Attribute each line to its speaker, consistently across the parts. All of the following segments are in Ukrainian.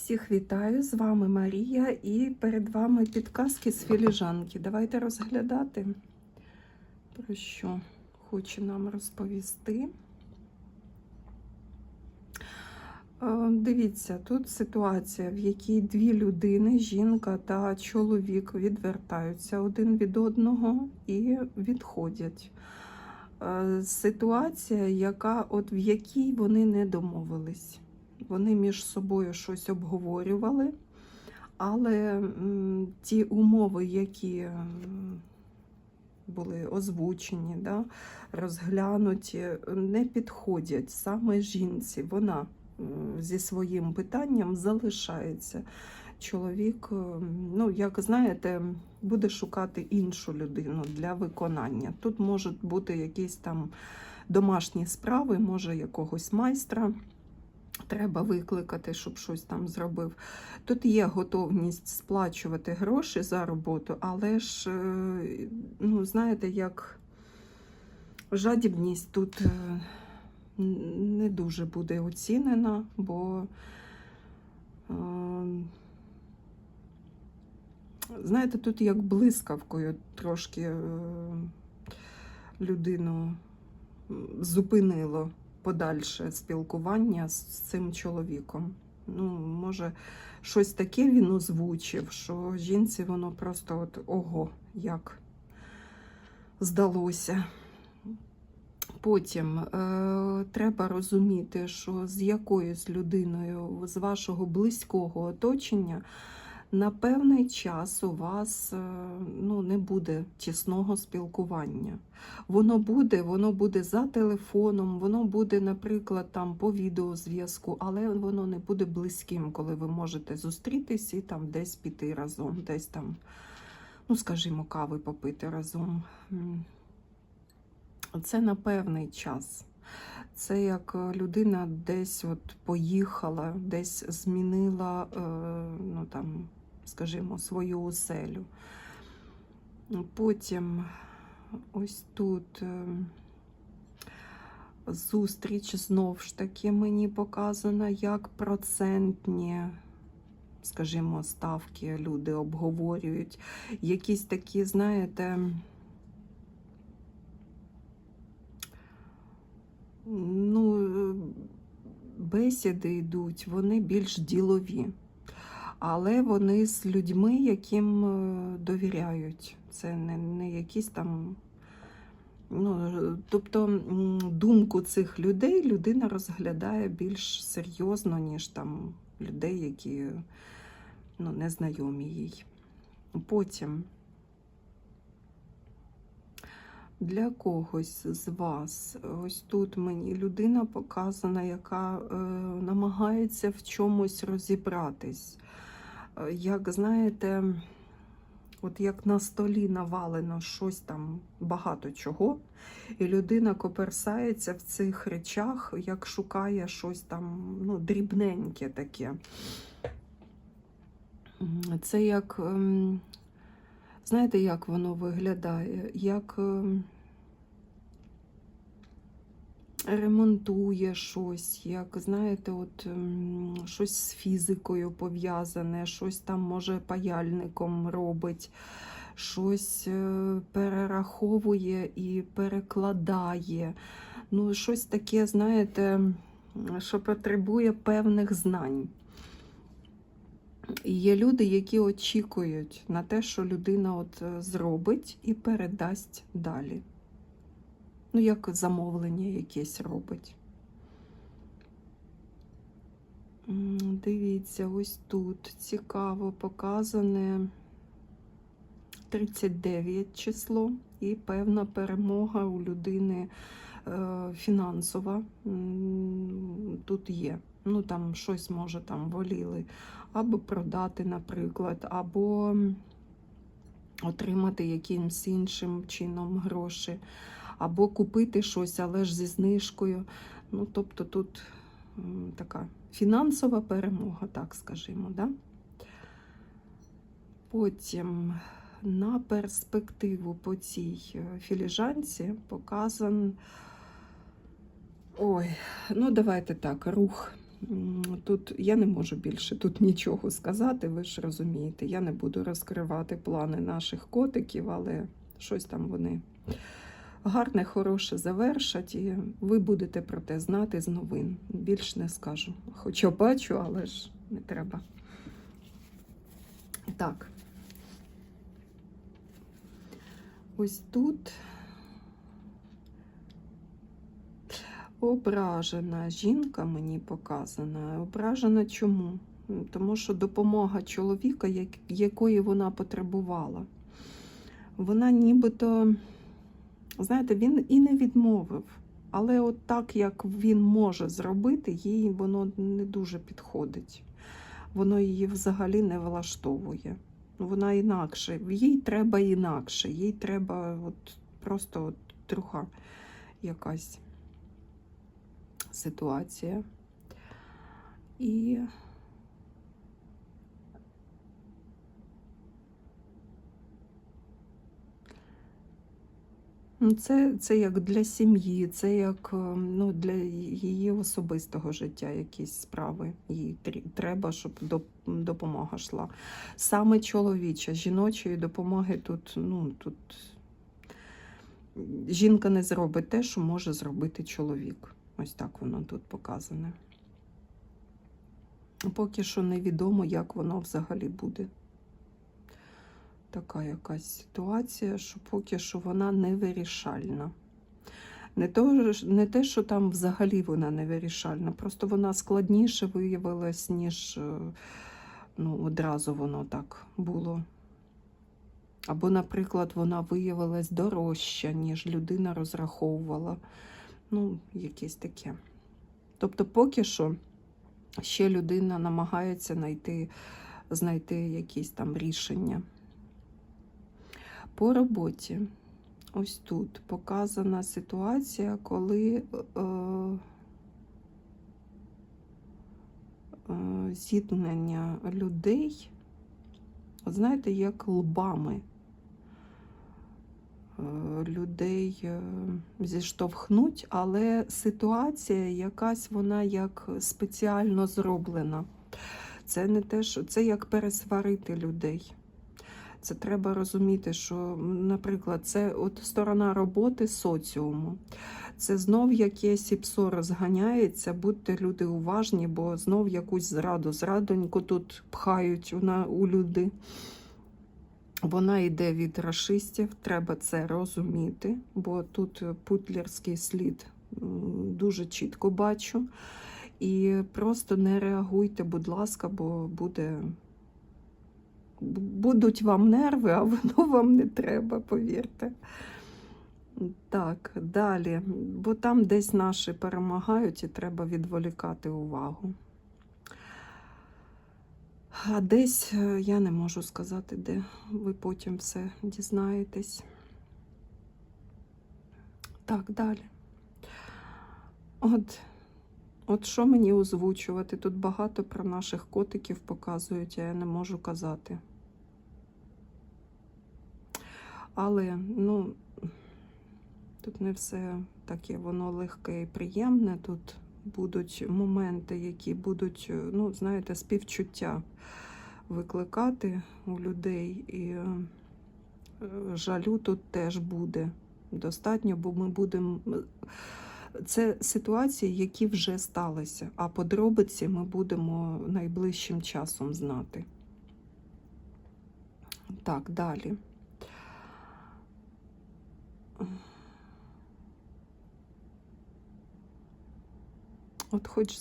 Speaker 1: Всіх вітаю! З вами Марія і перед вами підказки з філіжанки. Давайте розглядати, про що хоче нам розповісти. Е, Дивіться, тут ситуація, в якій дві людини, жінка та чоловік, відвертаються один від одного і відходять. Е, Ситуація, яка, от в якій вони не домовились. Вони між собою щось обговорювали, але ті умови, які були озвучені, да, розглянуті, не підходять саме жінці. Вона зі своїм питанням залишається. Чоловік, ну, як знаєте, буде шукати іншу людину для виконання. Тут можуть бути якісь там домашні справи, може якогось майстра треба викликати, щоб щось там зробив. Тут є готовність сплачувати гроші за роботу, але ж, е, ну, знаєте, як жадібність тут е, не дуже буде оцінена, бо, е, знаєте, тут як блискавкою трошки людину зупинило подальше спілкування з цим чоловіком. Ну, може, щось таке він озвучив, що жінці воно просто от ого, як здалося. Потім е, треба розуміти, що з якоюсь людиною з вашого близького оточення на певний час у вас е, ну, не буде тісного спілкування. Воно буде, воно буде за телефоном, воно буде, наприклад, там по відеозв'язку, але воно не буде близьким, коли ви можете зустрітись і там десь піти разом, десь там, ну, скажімо, кави попити разом. Це на певний час. Це як людина десь от поїхала, десь змінила, е, ну там, скажімо, свою оселю. Потім ось тут е, зустріч знов ж таки мені показана, як процентні, скажімо, ставки люди обговорюють. Якісь такі, знаєте, ну, е, бесіди йдуть, вони більш ділові. Але вони з людьми, яким е, довіряють. Це не, не якісь там. Ну, тобто думку цих людей людина розглядає більш серйозно, ніж там людей, які ну, не знайомі їй. Потім для когось з вас, ось тут мені людина показана, яка е, намагається в чомусь розібратись. Як знаєте, от як на столі навалено щось там багато чого, і людина коперсається в цих речах, як шукає щось там ну, дрібненьке таке. Це як, ем, знаєте, як воно виглядає? Як ем, ремонтує щось, як, знаєте, от щось з фізикою пов'язане, щось там, може, паяльником робить, щось е, перераховує і перекладає. Ну, щось таке, знаєте, що потребує певних знань. І є люди, які очікують на те, що людина от е, зробить і передасть далі. Ну, як замовлення якесь робить. Дивіться, ось тут цікаво показане 39 число і певна перемога у людини е, фінансова тут є. Ну, там щось може там воліли або продати, наприклад, або отримати якимсь іншим чином гроші, або купити щось, але ж зі знижкою. Ну, тобто тут така фінансова перемога, так скажімо. Да? Потім на перспективу по цій е, філіжанці показан. Ой, ну давайте так, рух. Тут я не можу більше тут нічого сказати, ви ж розумієте. Я не буду розкривати плани наших котиків, але щось там вони гарне, хороше завершать, і ви будете про те знати з новин. Більш не скажу. Хоча бачу, але ж не треба. Так. Ось тут ображена жінка мені показана. Ображена чому? Тому що допомога чоловіка, якої вона потребувала. Вона нібито, знаєте, він і не відмовив. Але от так, як він може зробити, їй воно не дуже підходить. Воно її взагалі не влаштовує. Вона інакше, їй треба інакше, їй треба от просто от друга якась ситуація. І Це, це як для сім'ї, це як е, ну, для її особистого життя якісь справи. Їй треба, щоб допомога йшла. Саме чоловіча, жіночої допомоги тут, ну, тут жінка не зробить те, що може зробити чоловік. Ось так воно тут показане. Поки що невідомо, як воно взагалі буде. Така якась ситуація, що поки що вона невирішальна. Не, то, не те, що там взагалі вона невирішальна, просто вона складніше виявилась, ніж е, ну, одразу воно так було. Або, наприклад, вона виявилась дорожча, ніж людина розраховувала. Ну, якесь таке. Тобто, поки що ще людина намагається знайти, знайти якісь там рішення. По роботі. Ось тут показана ситуація, коли е, е, зіткнення людей, от знаєте, як лбами е, людей е, зіштовхнуть, але ситуація якась вона як спеціально зроблена. Це не те, що це як пересварити людей. Це треба розуміти, що, наприклад, це от сторона роботи соціуму. Це знов якесь іпсо розганяється, будьте люди уважні, бо знов якусь зраду, зрадоньку тут пхають у, люди. Вона йде від расистів, треба це розуміти, бо тут путлерський слід дуже чітко бачу. І просто не реагуйте, будь ласка, бо буде будуть вам нерви, а воно вам не треба, повірте. Так, далі. Бо там десь наші перемагають і треба відволікати увагу. А десь е, я не можу сказати, де ви потім все дізнаєтесь. Так, далі. От, от що мені озвучувати? Тут багато про наших котиків показують, а я не можу казати. Але, ну, тут не все таке, воно легке і приємне. Тут будуть моменти, які будуть, е, ну, знаєте, співчуття викликати у людей. І е, жалю тут теж буде достатньо, бо ми будемо. Це ситуації, які вже сталися, а подробиці ми будемо найближчим часом знати. Так, далі. От хоч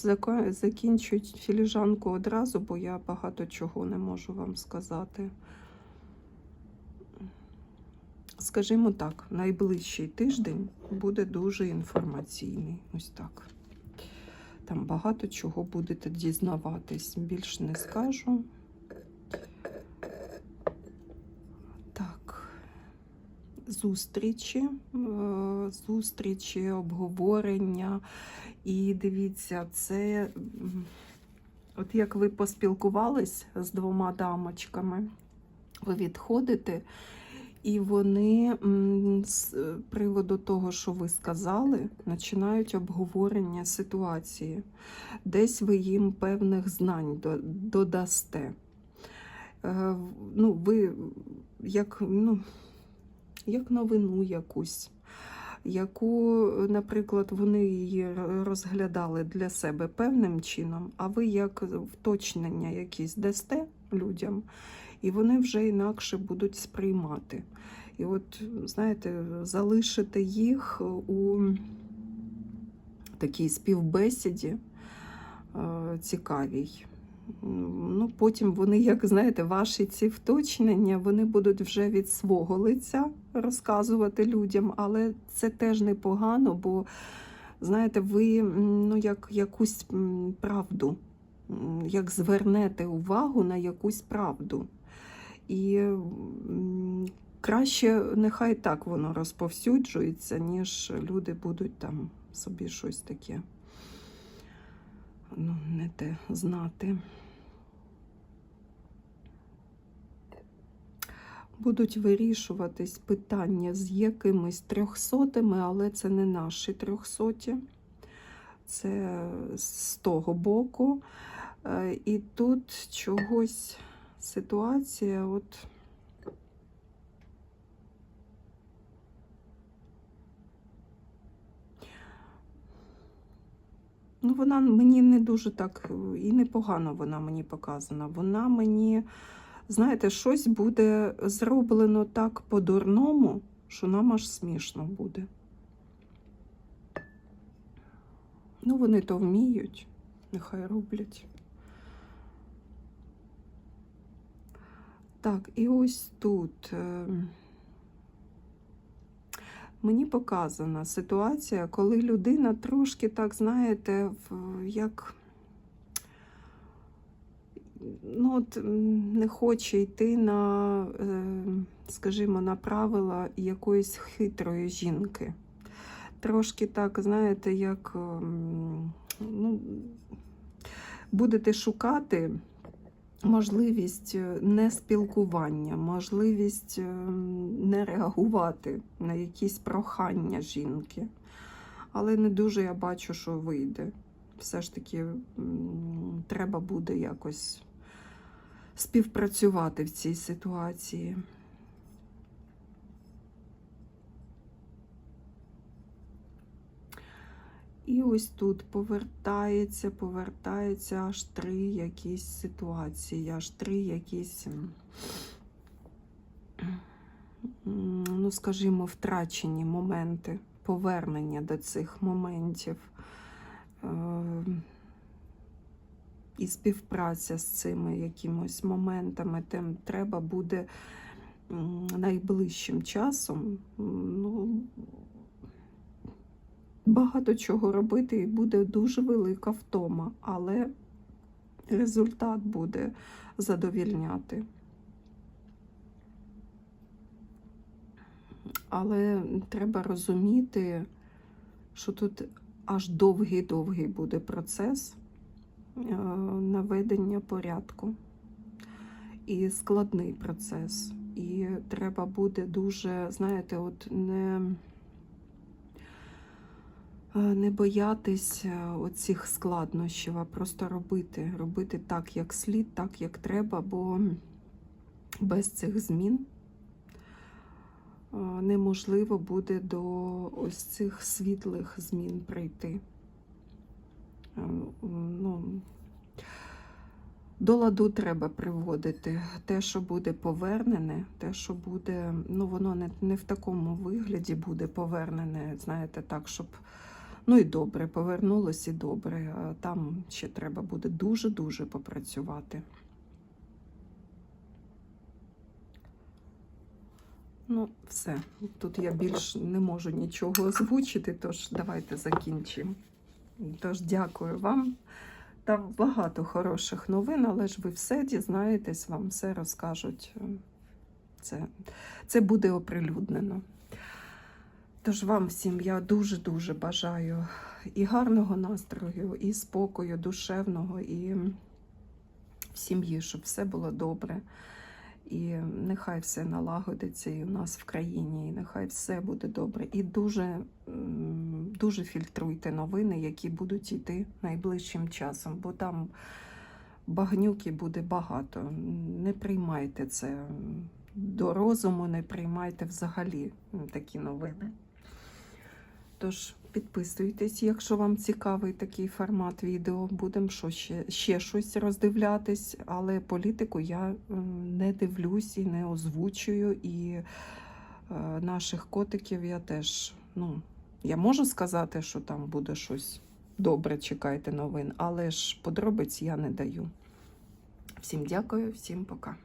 Speaker 1: закінчують філіжанку одразу, бо я багато чого не можу вам сказати. Скажімо так, найближчий тиждень буде дуже інформаційний. Ось так. Там багато чого будете дізнаватись. Більш не скажу. Так. Зустрічі, е, зустрічі, обговорення. І дивіться, це от як ви поспілкувались з двома дамочками, ви відходите, І вони з приводу того, що ви сказали, починають обговорення ситуації. Десь ви їм певних знань додасте. Е, Ну, ви як, ну, як новину якусь, яку, наприклад, вони її розглядали для себе певним чином, а ви як вточнення якісь дасте людям, і вони вже інакше будуть сприймати. І от, знаєте, залишити їх у такій співбесіді е, цікавій. Ну, потім вони, як знаєте, ваші ці вточнення, вони будуть вже від свого лиця розказувати людям, але це теж непогано, бо знаєте, ви ну, як якусь правду, як звернете увагу на якусь правду. І краще нехай так воно розповсюджується, ніж люди будуть там собі щось таке ну, не те знати. Будуть вирішуватись питання з якимись трьохсотими, але це не наші трьохсоті. Це з того боку. Е, І тут чогось ситуація, от. Ну, вона мені не дуже так е, і непогано вона мені показана. Вона мені, знаєте, щось буде зроблено так по-дурному, що нам аж смішно буде. Ну, вони то вміють, нехай роблять. Так, і ось тут. Мені показана ситуація, коли людина трошки, так знаєте, як ну, от, не хоче йти на, е, скажімо, на правила якоїсь хитрої жінки. Трошки так, знаєте, як ем, ну, будете шукати можливість е, не спілкування, можливість е, не реагувати на якісь прохання жінки. Але не дуже я бачу, що вийде. Все ж таки треба буде якось співпрацювати в цій ситуації. І ось тут повертається, повертається аж три якісь ситуації, аж три якісь, ну, скажімо, втрачені моменти, повернення до цих моментів. Е, І співпраця з цими якимось моментами, тим треба буде найближчим часом. Ну, багато чого робити і буде дуже велика втома, але результат буде задовільняти. Але треба розуміти, що тут аж довгий-довгий буде процес е, наведення порядку і складний процес. І треба буде дуже, знаєте, от не. Е, Не боятись е, оцих складнощів, а просто робити. Робити так, як слід, так, як треба, бо без цих змін е, неможливо буде до ось цих світлих змін прийти. Ну, до ладу треба приводити те, що буде повернене, те, що буде, ну воно не, не в такому вигляді буде повернене, знаєте, так, щоб ну і добре, повернулось і добре. Там ще треба буде дуже-дуже попрацювати. Ну, все. Тут я більш не можу нічого озвучити, тож давайте закінчимо. Тож дякую вам. Там багато хороших новин, але ж ви все дізнаєтесь, вам все розкажуть. Це, це буде оприлюднено. Тож вам всім я дуже-дуже бажаю і гарного настрою, і спокою душевного, і в сім'ї, щоб все було добре. І нехай все налагодиться і у нас в країні, і нехай все буде добре. І дуже, дуже фільтруйте новини, які будуть йти найближчим часом, бо там багнюки буде багато. Не приймайте це до розуму, не приймайте взагалі такі новини. Тож підписуйтесь, якщо вам цікавий такий формат відео. Будемо що ще, ще щось роздивлятись, але політику я не дивлюсь і не озвучую. І е, наших котиків я теж, ну, я можу сказати, що там буде щось добре, чекайте новин, але ж подробиць я не даю. Всім дякую, всім пока.